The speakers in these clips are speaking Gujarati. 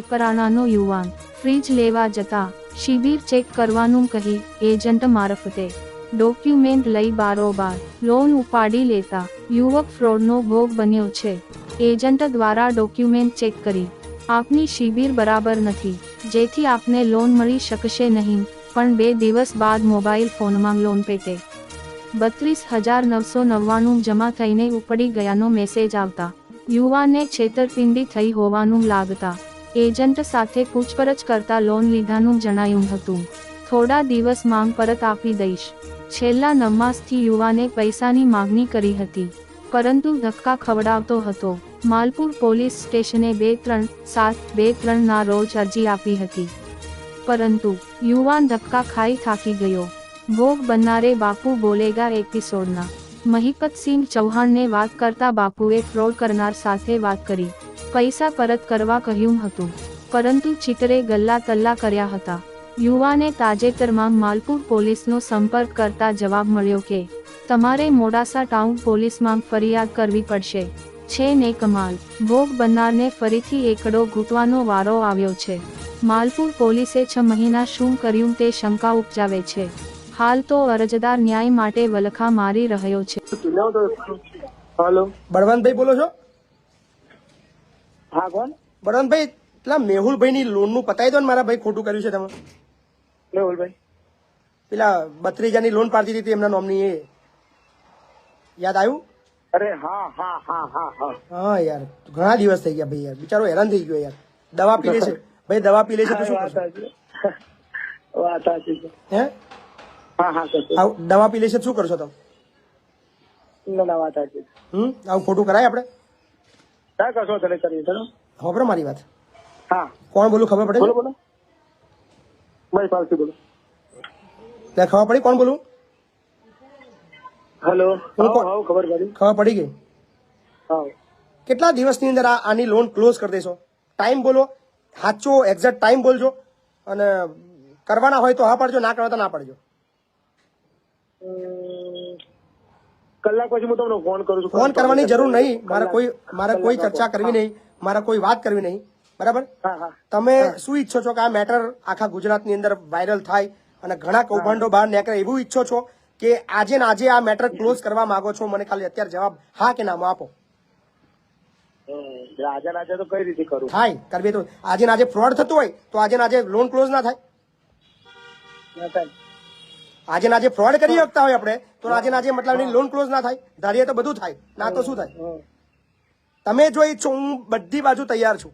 પીપરાણાનો યુવાન. ફ્રીજ લેવા જતા શિબિર ચેક કરવાનું કહી એજન્ટ મારફતે ડોક્યુમેન્ટ લઈ બારોબાર લોન ઉપાડી લેતા યુવક ફ્રોડનો ભોગ બન્યો છે. એજન્ટ દ્વારા ડોક્યુમેન્ટ ચેક કરી. આપની શિબિર બરાબર નથી. જેથી આપને લોન મળી શકશે નહીં, પણ બે દિવસ બાદ મોબાઈલ ફોનમાં લોન પેટે. બત્રીસ હજાર નવસો નવ્વાણું જમા થઈને ઉપડી ગયાનો મેસેજ આવતા યુવાનને છેતરપિંડી થઈ હોવાનું લાગતા એજન્ટ સાથે પૂછપરછ કરતા લોન લીધાનું જણાયું હતું. થોડા દિવસ માંગ પરત આપી દઈશ. છેલ્લા નમાસથી યુવાને પૈસાની માગણી કરી હતી. પરંતુ ધક્કા ખવડાવતો હતો. માલપુર પોલીસ સ્ટેશને બે ત્રણ સાત બે ત્રણના રોજ અરજી આપી હતી. પરંતુ યુવાન ધક્કા ખાઈ થાકી ગયો. ભોગ બનનારે બાપુ બોલેગા એપિસોડના. મહિપતસિંહ ચૌહાણને વાત કરતા બાપુએ ફ્રોડ કરનાર સાથે વાત કરી. પૈસા પરત કરવા કહ્યું હતું. પરંતુ ચિતરે ગલ્લા તલ્લા કર્યા હતા. યુવાને તાજેતરમાં માલપુર પોલીસનો સંપર્ક કરતા જવાબ મળ્યો કે તમારે મોડાસા ટાઉન પોલીસમાં ફરિયાદ કરવી પડશે. છે ને કમાલ. ભોગ બનનારને ફરીથી એકડો ઘૂંટવાનો વારો આવ્યો છે. માલપુર પોલીસે છ મહિના શું કર્યું તે શંકા ઉપજાવે છે. હાલ તો અરજદાર ન્યાય માટે વલખા મારી રહ્યો છે. હેલો બળવંતભાઈ બોલો છો? હા કોણ? બળવંતભાઈ પેલા મેહુલભાઈ ની લોનનું પતાવી દો ને મારા ભાઈ ખોટું કર્યું છે તમે. મેહુલભાઈ. પેલા બત્રીસ હજારની લોન પાડતી હતી એમના નોમની એ. યાદ આવ્યું? અરે હા હા હા હા હા. હા યાર ઘણા દિવસ થઈ ગયા ભાઈ યાર. બિચારો હેરાન થઈ ગયો યાર. દવા પી લે છે. ભાઈ દવા પી લે છે તો શું કરશો? વાત સાચી છે. હે? હા હા દવા પી લે છે શું કરશો તમે? ના ના વાત સાચી હમ? આવું ખોટું કરાય આપણે? કરશો તને કરી ખબર મારી વાત? હા. કોણ બોલું ખબર પડે? બોલો બોલો. ભાઈ પાલસી બોલો. ત્યાં ખબર પડી કોણ બોલું? હેલો. ખબર પડી. ખબર પડી ગઈ? હા. કેટલા દિવસની અંદર આની લોન ક્લોઝ કરી દેશો? ટાઈમ બોલો. સાચો એક્ઝેક્ટ ટાઈમ બોલજો. અને કરવાના હોય તો હા પાડજો ના કરવા તો ના પાડજો. કલાક પછી હું તમને ફોન કરું છું. ફોન કરવાની જરૂર નહીં. મારે કોઈ મારે કોઈ ચર્ચા કરવી નહીં. મારે કોઈ વાત કરવી નહીં. બરાબર? તમે શું ઈચ્છો છો કે આ મેટર આખા ગુજરાતની અંદર વાયરલ થાય અને ઘણા કૌભાંડો બહાર નીકળે એવું ઈચ્છો છો કે આજે ને આજે આ મેટર ક્લોઝ કરવા માંગો છો? મને ખાલી અત્યારે જવાબ હા કે નામ આપો. આજે રાજા તો કઈ રીતે કરું? થાય. કરવી તો આજે આજે ફ્રોડ થતું હોય તો આજે આજે લોન ક્લોઝ ના થાય. ના થાય. આજે ના આજે ફ્રોડ કરી શકતા હોય આપણે તો આજે ના આજે મતલબ લોન ક્લોઝ ના થાય. ધારીએ તો બધું થાય. ના તો શું થાય? તમે જો ઈચ્છો હું બધી બાજુ તૈયાર છું.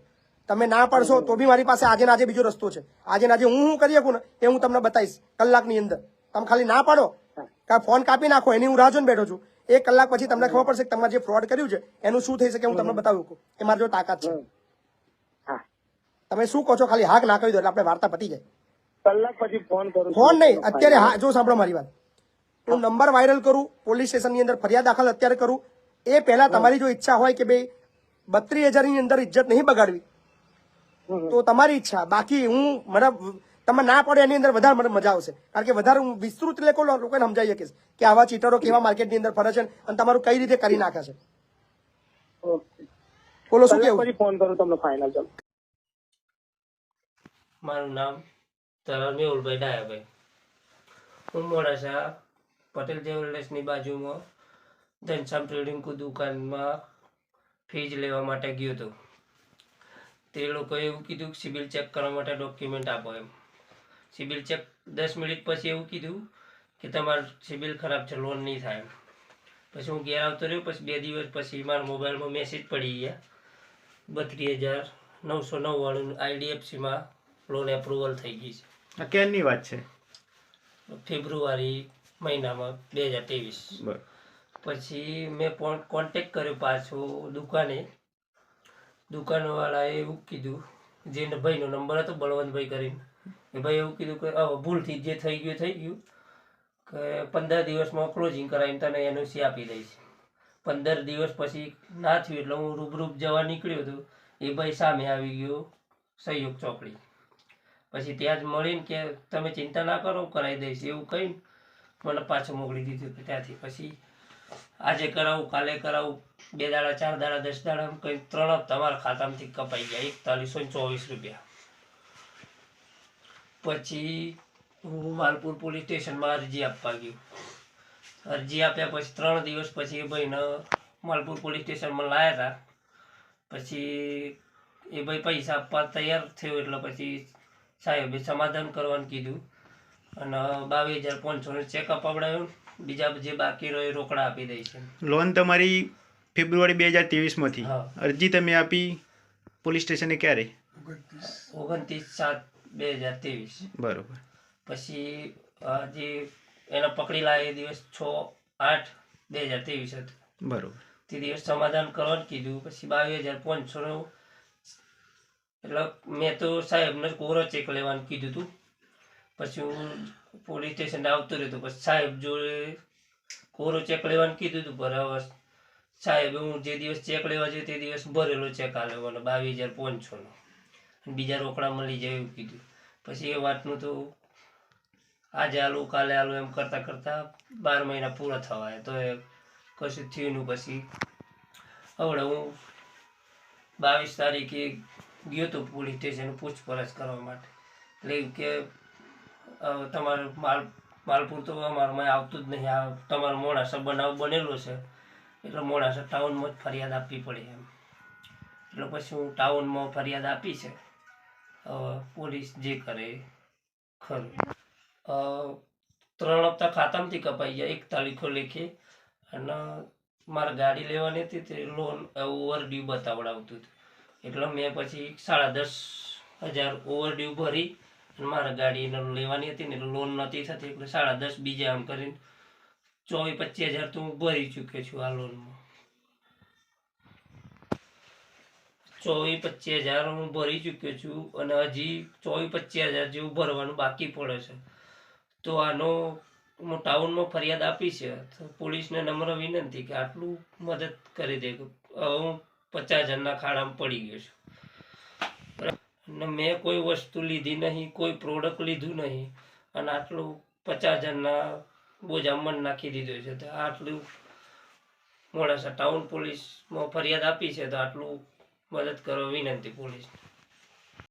તમે ના પડશો તો બી મારી પાસે આજે ના આજે બીજો રસ્તો છે. આજે ના આજે હું શું કરી શકું ને એ હું તમને બતાવીશ કલાકની અંદર. તમે ખાલી ના પાડો. કા ફોન કાપી નાખો એની હું રાહ જોઈને બેઠો છું. એક કલાક પછી તમને ખબર પડશે કે તમારે જે ફ્રોડ કર્યું છે એનું શું થઈ શકે હું તમને બતાવું શકું કે મારી જો તાકાત છે. હા. તમે શું કહો છો? ખાલી હાક ના કરી દો એટલે આપણે વાર્તા પતી જાય. કલાક પછી ફોન કરું ફોન નહીં અત્યારે હા જો સાંભળો મારી વાત. હું નંબર વાયરલ કરું પોલીસ સ્ટેશનની અંદર ફરિયાદ દાખલ અત્યારે કરું. એ પહેલા તમારી જો ઈચ્છા હોય કે ભાઈ બત્રીસ હજારની અંદર ઇજ્જત નહીં બગાડવી તો તમારી ઈચ્છા. બાકી હું મને તમે ના પડે એની અંદર વધારે મને મજા આવશે. કારણ કે વધારે હું વિસ્તૃત લોકો લોકોને સમજાવી શકીશ કે આવા ચીટરો કેવા માર્કેટની અંદર ફરે છે અને તમારું કઈ રીતે કરી નાખે છે. બોલો શું કેવું? પછી ફોન કરું તમને ફાઇનલ ચાલો. મારું નામ તરલ મેહુલભાઈ ડાયાભાઈ. હું મોડાસા પટેલ જ્વેલર્સની બાજુમાં ઘનશ્યામ ટ્રેડિંગ દુકાનમાં ફીજ લેવા માટે ગયો હતો. તે લોકોએ એવું કીધું કે સિબિલ ચેક કરવા માટે ડોક્યુમેન્ટ આપો એમ. સિબિલ ચેક દસ મિનિટ પછી એવું કીધું કે તમારું સિબિલ ખરાબ છે, લોન નહીં થાય પછી હું ઘેર આવતો રહ્યો, પછી બે દિવસ પછી મારા મોબાઈલમાં મેસેજ પડી ગયા. બત્રીસ હજાર નવસો નવ્વાણું આઈડીએફસીમાં લોન એપ્રુવલ થઈ ગઈ છે. આ ક્યારની વાત છે? ફેબ્રુઆરી મહિનામાં બે હજાર ત્રેવીસ. પછી મેં કોન્ટેક કર્યો પાછો દુકાને. દુકાનવાળાએ એવું કીધું જે ભાઈનો નંબર હતો બળવંતભાઈ કરીને એ ભાઈ એવું કીધું કે હવે ભૂલથી જે થઈ ગયું થઈ ગયું કે પંદર દિવસમાં ક્લોઝિંગ કરાવીને તને એનઓસી આપી દઈશ. પંદર દિવસ પછી ના થયું એટલે હું રૂબરૂપ જવા નીકળ્યો હતો. એ ભાઈ સામે આવી ગયો સહયોગ ચોકડી. પછી ત્યાં જ મળીને કે તમે ચિંતા ના કરો કરાવી દઈશ, એવું કહીને મને પાછું મોકલી દીધું કે ત્યાંથી. પછી આજે કરાવું, કાલે કરાવું, બે દાડા, ચાર દાડા, દસ દાડા, એમ કંઈ ત્રણ તમારા ખાતામાંથી કપાઈ ગયા, એકતાલીસો ને ચોવીસ રૂપિયા. પછી હું માલપુર પોલીસ સ્ટેશનમાં અરજી આપવા ગયો. અરજી આપ્યા પછી ત્રણ દિવસ પછી એ ભાઈને માલપુર પોલીસ સ્ટેશનમાં લાવ્યા હતા પછી એ ભાઈ પૈસા આપવા તૈયાર થયો એટલે પછી સાહેબે સમાધાન કરવાનું કીધું. અને બાવીસ હજાર પાંચસો ચેકઅપ અપાવડાવ્યો બીજા જે બાકી રહ્યો એ રોકડા આપી દઈશ લોન તમારી ફેબ્રુઆરી બે હજાર ત્રેવીસમાંથી. અરજી તમે આપી પોલીસ સ્ટેશને ક્યારે? ઓગણત્રીસ સાત બે હજાર ત્રેવીસ. બરોબર. પછી જે એને પકડી લાવે એ દિવસ છ આઠ બે હજાર ત્રેવીસ હતું. બરોબર. તે દિવસ સમાધાન કરવાનું કીધું. પછી બાવીસ હજાર પાંચસોનો એટલે મેં તો સાહેબને કોરો ચેક લેવાનું કીધું હતું પછી હું પોલીસ સ્ટેશન આવતો રહ્યો પછી સાહેબ જોડે કોરો ચેક લેવાનું કીધું હતું પર હવે સાહેબ હું જે દિવસ ચેક લેવા જઈએ તે દિવસ ભરેલો ચેક આલ્યો મને બાવીસ હજાર પાંચસોનો. બીજા રોકડા મળી જાય એવું કીધું. પછી એ વાતનું તો આજે આલું, કાલે આલું એમ કરતાં કરતાં બાર મહિના પૂરા થવા તો એ કશું થયું પછી હવે હું બાવીસ તારીખે ગયો તો પોલીસ સ્ટેશન પૂછપરછ કરવા માટે. એટલે કે તમારે માલ, માલપુર તો અમારામાં આવતું જ નહીં. આ તમારો મોડાસા બનાવ બનેલો છે. એટલે મોડાસા ટાઉનમાં જ ફરિયાદ આપવી પડે એમ. એટલે પછી હું ટાઉનમાં ફરિયાદ આપી છે. પોલીસ જે કરે ખરું. ત્રણ હપ્તા ખાતામાંથી કપાઈ ગયા. એક તારીખો લેખે અને મારે ગાડી લેવાની હતી તે લોન ઓવર ડ્યુ બતાવડાવતું હતું. એટલે મેં પછી સાડા દસ હજાર ઓવર ડ્યુ ભરી અને મારે ગાડી લેવાની હતી ને લોન નહોતી થતી. એટલે સાડા દસ બીજા આમ કરીને ચોવીસ પચીસ હજાર તો હું ભરી ચૂક્યો છું આ લોનમાં ચોવીસ પચીસ હજાર હું ભરી ચૂક્યો છું અને હજી ચોવીસ પચીસ હજાર જેવું ભરવાનું બાકી પડે છે. તો આનો હું ટાઉનમાં ફરિયાદ આપી છે. પોલીસને નમ્ર વિનંતી કે આટલું મદદ કરી દે. હું પચાસ હજારના ખાડામાં પડી ગયો છું. અને મેં કોઈ વસ્તુ લીધી નહીં, કોઈ પ્રોડક્ટ લીધું નહીં. અને આટલું પચાસ હજારના બોજા મન નાખી દીધો છે. તો આટલું મોડાસા ટાઉન પોલીસમાં ફરિયાદ આપી છે, તો આટલું મદદ કરો વિનંતી પોલીસને.